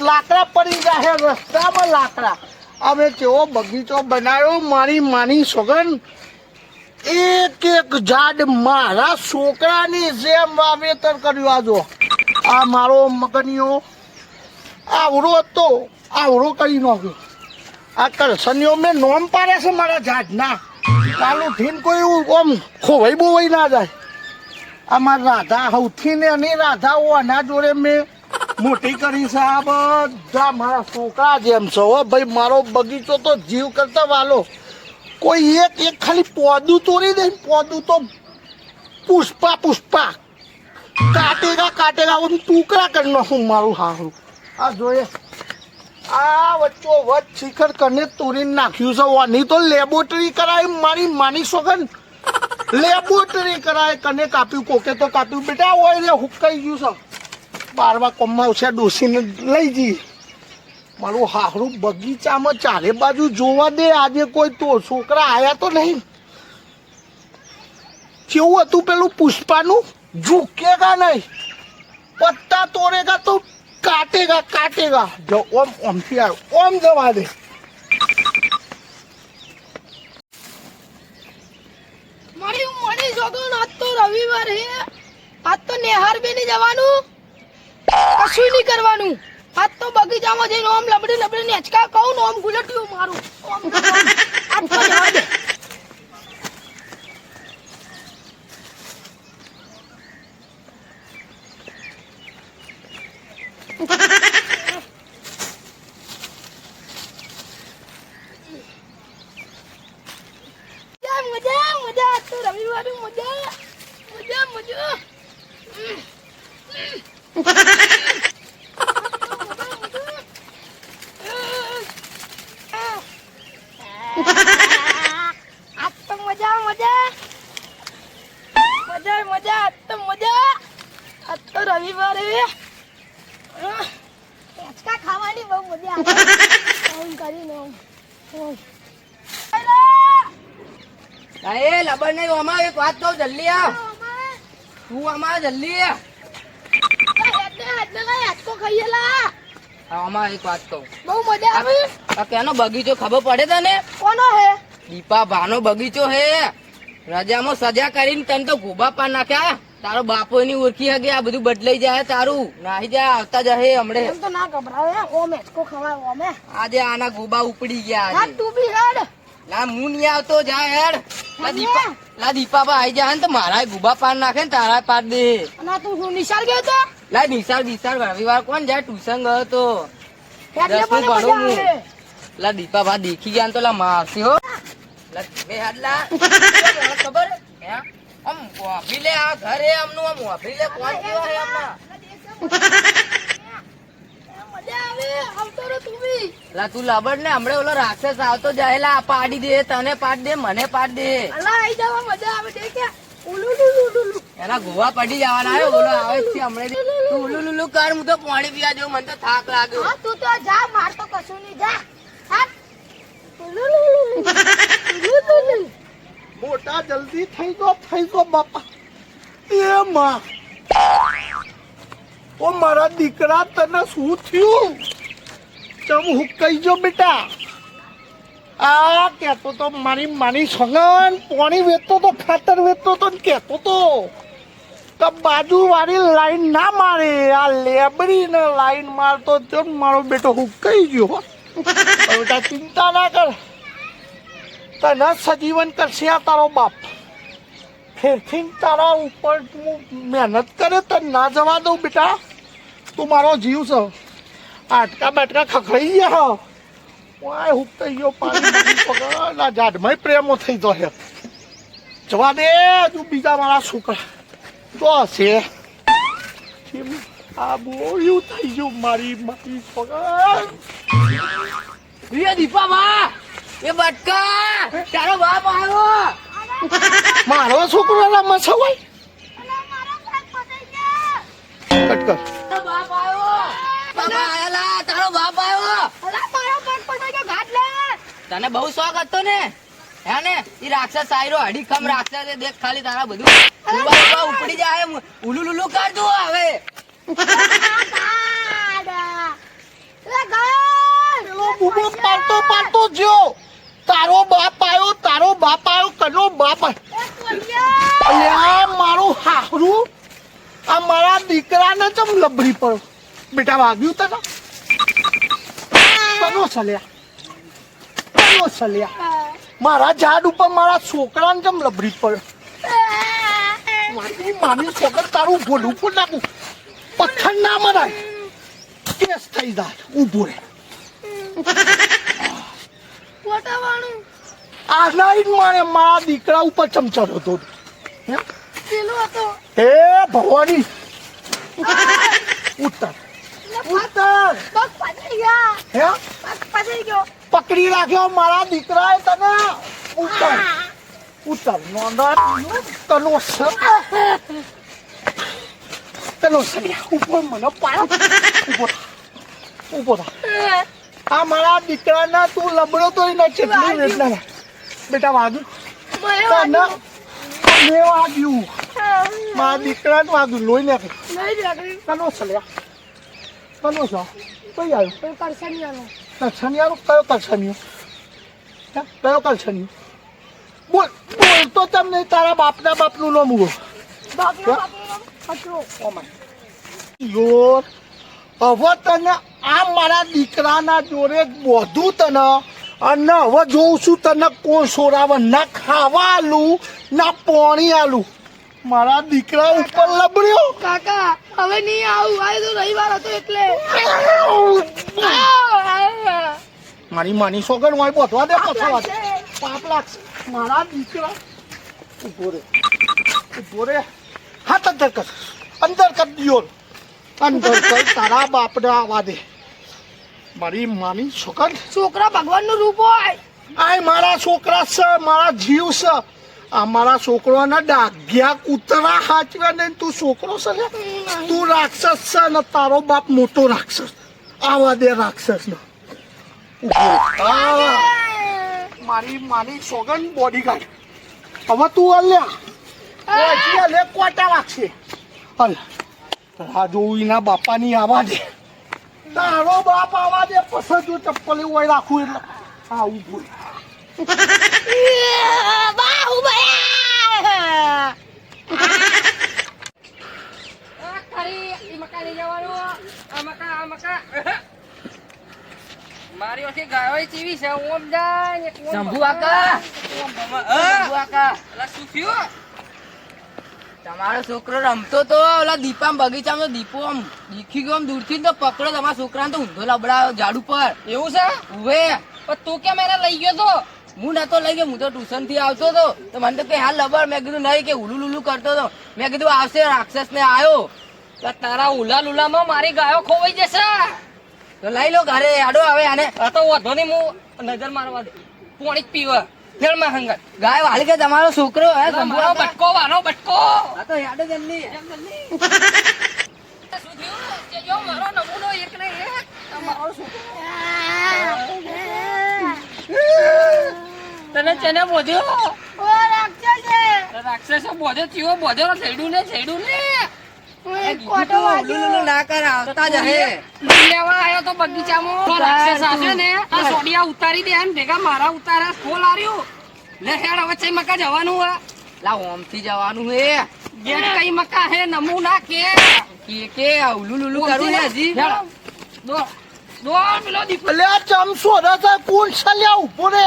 લાકડા પડી જાય રસ્તામાં લાકડા. અમે કેવો બગીચો બનાવ્યો, મારી માની સોગન એક એક ઝાડ મારા છોકરાની જેમ વાવેતર કર્યું આ જો. આ મારો મગનીઓ. આવડો હતો આવડો કરી નાખ્યો. આ કરસનીઓ મેં નોમ પાડે છે મારા ઝાડના. ચાલુ થઈને કોઈ એવું આમ ખોવાઈ બોવાઈ ના જાય. આ મારા રાધા સૌથી ને એની રાધા આના જોડે મેં મોટી કરી સાહેબ બધા મારા છોકરા જેમ છે હો. ભાઈ, મારો બગીચો તો જીવ કરતા વાલો. કોઈ એક એક ખાલી પોદું તોડી દે પોદું તો પુષ્પા પુષ્પા. કાટેગા કાટેગા હું ટુકડા કરી નાખું મારું હારું આ જોઈએ. આ વચ્ચો વચ શિખર કને તોડીને નાખ્યું છે. વાની તો લેબોરેટરી કરાય મારી માની સોગન. લેબોરેટરી કરાય, કને કાપ્યું? કોકે તો કાપ્યું? બેટા હોય રે, હુકાઈ ગયું છે. બારવા કોમમાં છે ડોસીને લઈ જઈ. મારું હાહરું બગીચામાં ચારે બાજુ જોવા દે, આજે કોઈ તો છોકરા આયા તો નહીં. કેવું હતું પેલું પુષ્પાનું? ઝૂકેગા નહીં. પત્તા તોડેગા તો કાટેગા કાટેગા. જો, ઓમ, ઓમથી આવ્યો ઓમ જવા દે. મારી મળી જોગણ આજ તો રવિવાર હે. આજ તો નેહાર બી નહીં જવાનું. કશું નહીં કરવાનું. આજ તો બગીચામાં જઈને ઓમ લબડી લબડી ને અચકા કહું ને ઓમ ગુલટ્યું મારું. ઓમ. મજા મજા તો રવિવારે મજા. મજા મજા આજ તો મજા મજા મજા મજા આજ તો મજા આજ તો રવિવાર હે હેચકા ખાવાની બહુ મજા આવે ઓમ કરીને ઓમ ઓમ એ લબર નહીં આમાં એક વાત કહું જલ્દી આ તું આમાં જલ્દી આ એક વાત કહું. બહુ મજા આવી. કેનો બગીચો ખબર પડે તને? કોનો હે? દીપા ભાનો બગીચો હે. રજામાં સજા કરીને તને તો ગોબા પાન નાખ્યા. તારો બાપો ની ઓળખી હગે આ બધું બદલાઈ જાય તારું. નાહી જાય આવતા જશે હમણે. એમ તો ના ગભરાવે ઓમે કો ખવાય ઓમે આજે આના ગોબા ઉપડી ગયા હા તું બી હેડ ના હું નહીં આવતો જા હેડ. લા દીપા લા. દીપા બા આઈ જાય ને તો મારા ગોબા પાન નાખે ને તારા પાડ દે. ના તું હું નિશાળ ગયો તો? લા નિશાળ બિશાળ રવિવાર કોણ જાય? ટ્યુશન ગયો તો. એટલે દસમું ભણું હું. લા દીપા બા દેખી ગયા ને તો લા મારશે હો. લા બે હાથ લા. ખબર? હે આમ વાપરી લે આ ઘરે આમનું આમ વાપરી લે કોણ કેવા હે આમના? મજા આવે આવતો રે તું બી લા તું લાબડ ને હમણે ઓલો રાક્ષસ આવતો જાય પાડી દે તને પાડ દે મને પાડ દે. અલા આઈ જવા મજા આવે દે કે? ઉલુ લુલુ લુલુ એના ગોવા પડી જવાના હે ઓલો આવે છે હમણે. તું ઉલુ લુલુ કર હું તો પાણી પીવા જો મને તો થાક લાગ્યો તું તો જા માર તો કશું નહીં જા હા ઉલુ લુલુ ઉલુ લુલુ મોટા જલ્દી થઈ ગયો થઈ ગયો, બાપા. એ માં. ઓ મારા દીકરા, તને શું થયું? ચમ હુકાઈ જો બેટા? આ કહેતો તો મારી માની સગન પાણી વેચતો તો, ખાતર વેચતો તો કહેતો તો. તો બાજુ વાળી લાઈન ના મારે, આ લેબડી ને લાઈન મારતો તો મારો બેટો હુકાઈ ગયો. બેટા ચિંતા ના કર. તને સજીવન કરશે આ તારો બાપ. ફેરથી તારા ઉપર તું મહેનત કરે તને ના જવા દઉં બેટા. તું મારો જીવ છે. આટકા બાટકા ખખડાઈ ગયા વાય હુકતાઈ ગયો પાણી ના ઝાડમાં પ્રેમો થઈ ગયો હે જવા દે તું બીજા મારા છોકરા. તો હશે. આ બોયું થઈ ગયું મારી મારી રિયા દીપા બા એ બટકા તારો બાપ આવ્યો. મારો છોકરો રમે છે હોય. કટ કર. બાપ આવ્યો. બાપા આયલા તારો બાપ આવ્યો. અલા તારો પગ પડાઈ ગયો ઘાટ લે. તને બહુ શોખ હતો ને? હે ને? ઈ રાક્ષસ સાયરો હડી કમ રાક્ષસ દેખ ખાલી તારા બધું. ઉબા ઉપડી જાય ઉલુ લુલુ કર દો હવે. ઉબો પાલતો પાલતો જો તારો બાપ આવ્યો તારો બાપ આવ્યો કનો બાપ આવ્યો મારું હાહરું. આ મારા દીકરાને ચમ લબડી પડો. બેટા વાગ્યું તને? કનો સલ્યા? કનો સલ્યા? મારા ઝાડ ઉપર મારા છોકરાને ચમ લબડી પડ્યો. મારી છોકર તારું ભોલું પણ નાખું. પથ્થર ના મરાય. કેસ થઈ જાય ઊભો રહે. પોતાવાનું આ નહીં મારે મારા દીકરા ઉપર ચમચાડો હતો. હે? પેલો હતો. ઉત્તર. ઉત્તર. પગ પાછળ ગયા. હે? પગ ગયો. પકડી રાખ્યો મારા દીકરાએ તને. ઉત્તર. ઉત્તર. નોંધા તનો સ તનો સલ્યા ઉપર મને પાડો. ઊભો થા. ઊભો થા. આ મારા દીકરાના તું લબડો તો એના ચટલી વેચના બેટા વાગ્યું. તને તને વાગ્યું. મારા દીકરાને વાગ્યું. લોહી નાખે. કનો સલ્યા કનો છો કઈ આવ્યું? કરશે નહીં કયો કલછનિયો હે? કયો કલછનિયો બોલ બોલ તો તમને તારા બાપના બાપનું નામ બોલ. બાપનો? બાપનો કચરો. યો. હવે તને આ મારા દીકરાના જોડે બધું તને. અને હવે જોઉં છું તને કોણ સોરાવે. ના ખાવા આલું ના પોણી આલું. મારા દીકરા ઉપર લબડ્યો. કાકા હવે નહીં આવું. આ તો રવિવાર હતો એટલે. મારી માની સોગર હોય બોધવા દે પછવા દે પાપ લાગશે. મારા દીકરા ઊભો રે. ઊભો રે. હાથ અંદર કર. અંદર કર દિયો અંદર કર તારા બાપને આવવા દે. મારી માની છોકર? છોકરા ભગવાનનું રૂપ હોય. આય મારા છોકરા છે મારા જીવ છે આ મારા છોકરાના ડાગ્યા કૂતરા હાચવે ને તું છોકરો છે ને? તું રાક્ષસ છે ને તારો બાપ મોટો રાક્ષસ. આવા દે રાક્ષસ ને મારી મારી સોગન બોડીગાર્ડ હવે તું અલ્યા લે. કોટા રાખશે. હલ. આ બાપાની આવા દે. તારો બાપ આવા દે પછી જો ચપ્પલ એવું રાખું એટલે. હા ઉભું મારી ઓછી ગાયો ચીવી છે ઓમ જાય શંભુ આકા શંભુ આકા શું થયું? તમારો છોકરો રમતો તો ઓલા દીપા બગીચામાં દીપો આમ દીખી ગયો દૂરથી તો પકડો. તમારા છોકરાને તો ઊંધો લબડાયો ઝાડુ પર એવું છે? ઉભે પણ તું કેમ એને લઈ ગયો તો? હું નતો લઈ ગયો હું તો ટ્યુશનથી આવતો હતો તો મને તો કઈ હાલ લબડ મેં કીધું નહીં કે ઉલુ લુલુ કરતો હતો મેં કીધું આવશે રાક્ષસ ને આવ્યો તારા ઉલા લુલામાં મારી ગાયો ખોવાઈ જશે. તો લઈ લો ઘરે. આડો આવે આને. તો વધો નહીં હું નજર મારવા દે. પોણી પીવા. ફેરમાં હંગત ગાય વાળી કે તમારો છોકરો હે મારો બટકો વાનો બટકો. આ તો યાદ જલ્દી શું થયું? તે જો મારો નમૂનો એક ને એક તમારો છોકરો. તને ચને બોધ્યો? ઓ રાક્ષસ. રાક્ષસ બોધ્યો થયો બોધ્યો છેડું ને છેડું ને. ના કર આવતા જ હે. લેવા આવ્યો તો બગીચામાં રાક્ષસ આવશે ને. આ સોડિયા ઉતારી દે ને ભેગા મારા ઉતારે ફોલ આર્યું. લે હેડ હવે ચઈ મકા જવાનું હે. લા ઓમથી જવાનું હે. ગેટ કઈ મકા હે નમૂના કે. કે કે ઉલુ લુલુ કરું ને હજી. દો. દો પેલો દીપ. અલ્યા ચમસો રસા કોણ સલ્યા ઊભો રે.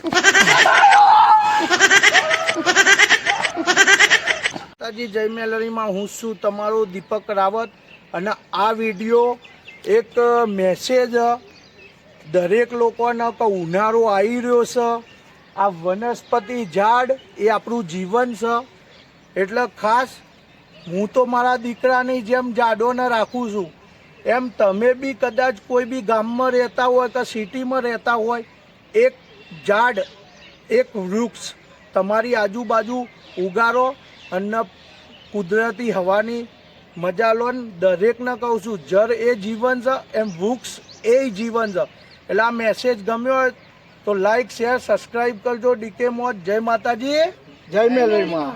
તાજી જય મેલરીમાં હું છું તમારો દીપક રાવત અને આ વીડિયો એક મેસેજ દરેક લોકોને કે ઉનાળો આવી રહ્યો છે. આ વનસ્પતિ ઝાડ એ આપણું જીવન છે. એટલે ખાસ હું તો મારા દીકરાની જેમ જાડોને રાખું છું. એમ તમે બી કદાચ કોઈ બી ગામમાં રહેતા હોય કે સિટીમાં રહેતા હોય, એક ઝાડ, એક વૃક્ષ તમારી આજુબાજુ ઉગાડો અને કુદરતી હવાની મજા લો ને દરેકને કહું છું જળ એ જીવન છે એમ વૃક્ષ એ જીવન છે એટલે આ મેસેજ ગમ્યો હોય તો લાઈક શેર સબસ્ક્રાઈબ કરજો. ડીકે મોજ જય માતાજી. જય મેલરીમાં